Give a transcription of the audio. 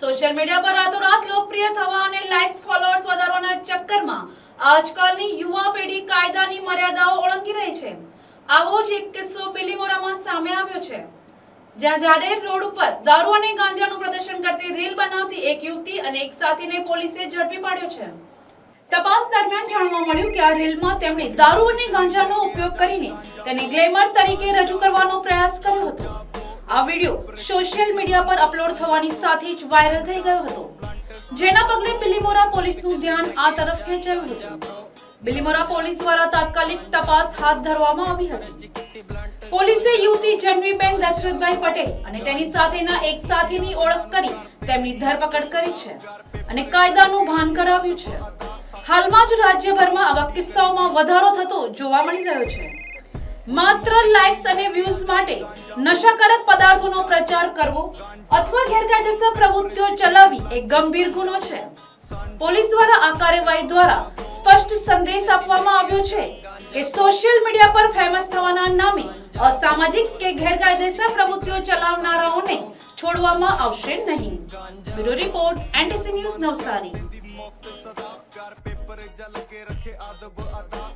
Social media પર રાતોરાત લોકપ્રિય થવા અને લાઇક્સ ફોલોઅર્સ વધારવાના ચક્કરમાં આજકાલની યુવા પેઢી કાયદાની મર્યાદાઓ ઓળંગી રહી છે. આવો જ એક કિસ્સો બિલીમોરામાં સામે આવ્યો છે. જ્યાં જાડેર રોડ ઉપર દારૂ અને ગાંજાનું પ્રદર્શન કરતી રીલ બનાવતી એક યુવતી અને એક સાથીને પોલીસે ઝડપી પાડ્યો છે. તપાસ દરમિયાન જાણવા મળ્યું કે આ રીલમાં તેમણે દારૂ અને ગાંજાનો ઉપયોગ કરીને તેને ગ્લેમર તરીકે રજૂ કરવાનો પ્રયાસ કર્યો આ વિડિયો સોશિયલ મીડિયા પર અપલોડ થવાની સાથે જ વાયરલ થઈ ગયો હતો. જેના પગલે બિલીમોરા પોલીસનું ધ્યાન આ તરફ ખેંચાયું હતું. બિલીમોરા પોલીસ દ્વારા તાત્કાલિક તપાસ હાથ ધરવામાં આવી હતી. પોલીસે યુવતી જન્મીબેન દશરથભાઈ પટેલ અને તેની સાથેના એક સાથીની ઓળખ કરી તેમની ધરપકડ કરી છે અને કાયદાનું ભાન કરાવ્યું છે. હાલમાં જ રાજ્યભરમાં આવા કિસ્સાઓમાં વધારો થતો જોવા મળી રહ્યો છે. માત્ર લાઇક્સ અને વ્યૂઝ માટે નશાકારક પદાર્થોનો પ્રચાર કરવો અથવા ગેરકાયદેસર પ્રવૃત્તિઓ ચલાવવી એ ગંભીર ગુનો છે. પોલીસ દ્વારા આ કાર્યવાહી દ્વારા સ્પષ્ટ સંદેશ આપવામાં આવ્યો છે કે સોશિયલ મીડિયા પર ફેમસ થવાના નામે અસામાજિક કે ગેરકાયદેસર પ્રવૃત્તિઓ ચલાવનારાઓને છોડવામાં આવશે નહીં. Bureau report, NDC news Navsari.